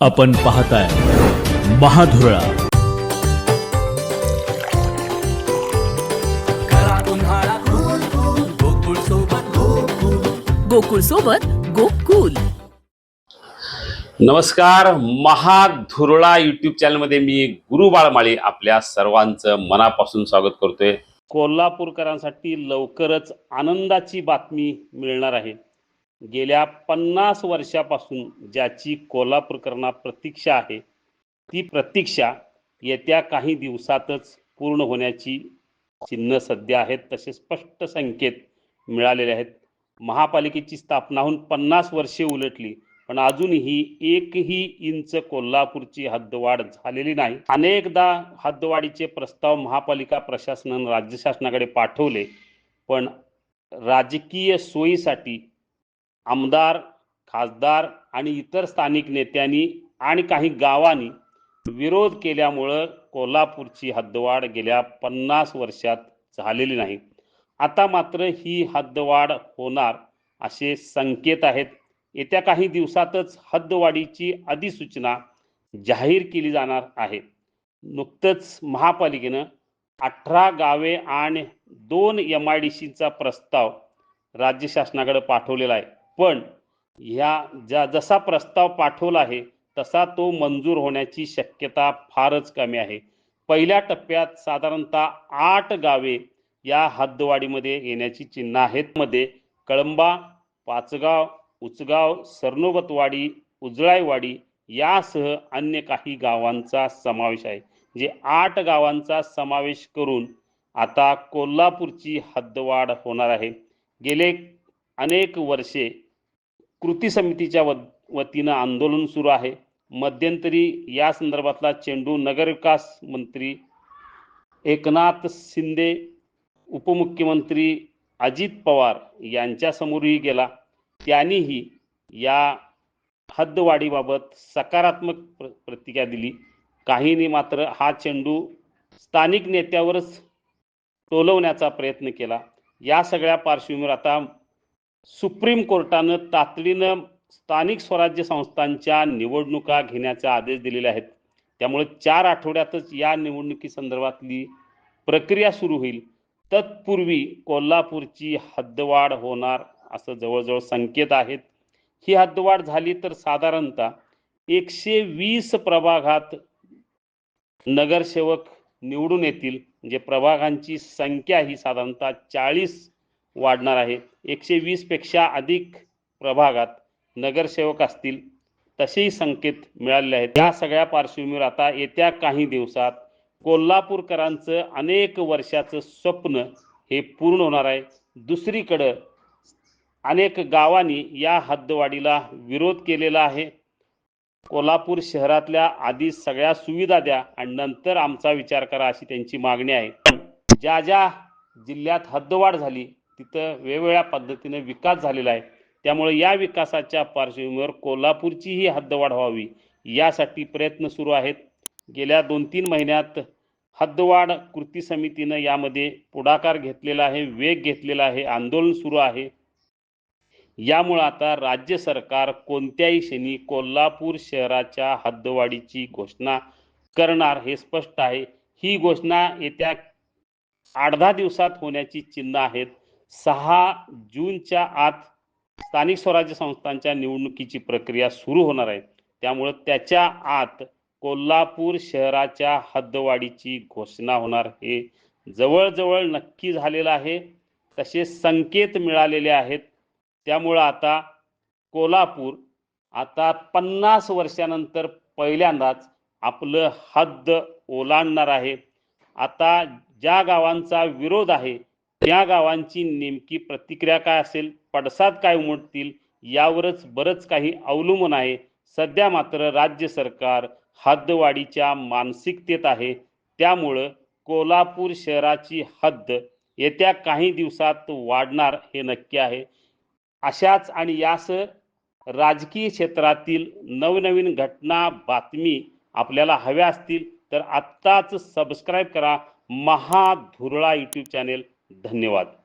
आपण पाहताय महाधुरळा. सोबत गोकुळ. सोबत गोकुल. नमस्कार महाधुरळा युट्यूब चॅनलमध्ये मी गुरु बाळमाळी आपल्या सर्वांचं मनापासून स्वागत करतोय. कोल्हापूरकरांसाठी लवकरच आनंदाची बातमी मिळणार आहे. गेल्या पन्नास वर्षापासून ज्याची कोल्हापूरकरांना प्रतीक्षा आहे ती प्रतीक्षा येत्या काही दिवसातच पूर्ण होण्याची चिन्ह सध्या आहेत तसे स्पष्ट संकेत मिळालेले आहेत. महापालिकेची स्थापना होऊन पन्नास वर्षे उलटली पण अजूनही एकही इंच कोल्हापूरची हद्दवाढ झालेली नाही. अनेकदा हद्दवाढीचे प्रस्ताव महापालिका प्रशासनानं राज्य शासनाकडे पाठवले पण राजकीय सोयीसाठी आमदार खासदार आणि इतर स्थानिक नेत्यांनी आणि काही गावांनी विरोध केल्यामुळं कोल्हापूरची हद्दवाढ गेल्या पन्नास वर्षात झालेली नाही. आता मात्र ही हद्दवाढ होणार असे संकेत आहेत. येत्या काही दिवसातच हद्दवाढीची अधिसूचना जाहीर केली जाणार आहे. नुकतंच महापालिकेनं अठरा गावे आणि दोन एम आय डी सीचा प्रस्ताव राज्य शासनाकडे पाठवलेला आहे. पण ह्या ज्या जसा प्रस्ताव पाठवला आहे तसा तो मंजूर होण्याची शक्यता फारच कमी आहे. पहिल्या टप्प्यात साधारणतः आठ गावे या हद्दवाडीमध्ये येण्याची चिन्ह आहेत. मध्ये कळंबा पाचगाव उचगाव सरनोबतवाडी उजळाईवाडी यासह अन्य काही गावांचा समावेश आहे. जे आठ गावांचा समावेश करून आता कोल्हापूरची हद्दवाढ होणार आहे. गेले अनेक वर्षे कृती समितीच्या व वतीनं आंदोलन सुरू आहे. मध्यंतरी या संदर्भातला चेंडू नगरविकास मंत्री एकनाथ शिंदे उपमुख्यमंत्री अजित पवार यांच्यासमोरही गेला. त्यांनीही या हद्दवाढीबाबत सकारात्मक प्र प्रतिक्रिया दिली. काहींनी मात्र हा चेंडू स्थानिक नेत्यावरच टोलवण्याचा प्रयत्न केला. या सगळ्या पार्श्वभूमीवर आता सुप्रीम कोर्टानं तातडीनं स्थानिक स्वराज्य संस्थांच्या निवडणुका घेण्याचे आदेश दिलेले आहेत. त्यामुळे चार आठवड्यातच या निवडणुकीसंदर्भातली प्रक्रिया सुरू होईल. तत्पूर्वी कोल्हापूरची हद्दवाढ होणार असं जवळजवळ संकेत आहेत. ही हद्दवाढ झाली तर साधारणतः एकशे वीस प्रभागात नगरसेवक निवडून येतील. म्हणजे प्रभागांची संख्या ही साधारणतः चाळीस वाढणार आहे. एकशे वीसपेक्षा अधिक प्रभागात नगरसेवक असतील तसेही संकेत मिळालेले आहेत. या सगळ्या पार्श्वभूमीवर आता येत्या काही दिवसात कोल्हापूरकरांचं अनेक वर्षाचं स्वप्न हे पूर्ण होणार आहे. दुसरीकडं अनेक गावांनी या हद्दवाढीला विरोध केलेला आहे. कोल्हापूर शहरातल्या आधी सगळ्या सुविधा द्या आणि नंतर आमचा विचार करा अशी त्यांची मागणी आहे. ज्या ज्या जिल्ह्यात हद्दवाढ झाली तिथं वेगवेगळ्या पद्धतीने विकास झालेला आहे. त्यामुळे या विकासाच्या पार्श्वभूमीवर कोल्हापूरचीही हद्दवाढ व्हावी यासाठी प्रयत्न सुरू आहेत. गेल्या दोन तीन महिन्यात हद्दवाढ कृती समितीनं यामध्ये पुढाकार घेतलेला आहे वेग घेतलेला आहे आंदोलन सुरू आहे. यामुळं आता राज्य सरकार कोणत्याही क्षणी कोल्हापूर शहराच्या हद्दवाढीची घोषणा करणार हे स्पष्ट आहे. ही घोषणा येत्या आठ दहा दिवसात होण्याची चिन्ह आहेत. सहा जूनच्या आत स्थानिक स्वराज्य संस्थांच्या निवडणुकीची प्रक्रिया सुरू होणार आहे. त्यामुळं त्याच्या आत कोल्हापूर शहराच्या हद्दवाढीची घोषणा होणार हे जवळजवळ नक्की झालेलं आहे. तसे संकेत मिळालेले आहेत. त्यामुळं आता कोल्हापूर आता पन्नास वर्षानंतर पहिल्यांदाच आपलं हद्द ओलांडणार आहे. आता ज्या गावांचा विरोध आहे त्या गावांची नेमकी प्रतिक्रिया काय असेल? पडसाद काय उमटतील? यावरच बरंच काही अवलंबून आहे. सध्या मात्र राज्य सरकार हद्दवाढीच्या मानसिकतेत आहे. त्यामुळं कोल्हापूर शहराची हद्द येत्या काही दिवसात वाढणार हे नक्की आहे. अशाच आणि यास राजकीय क्षेत्रातील नवनवीन घटना बातमी आपल्याला हव्या असतील तर आत्ताच सबस्क्राईब करा. Mahadhurala YouTube channel. धन्यवाद.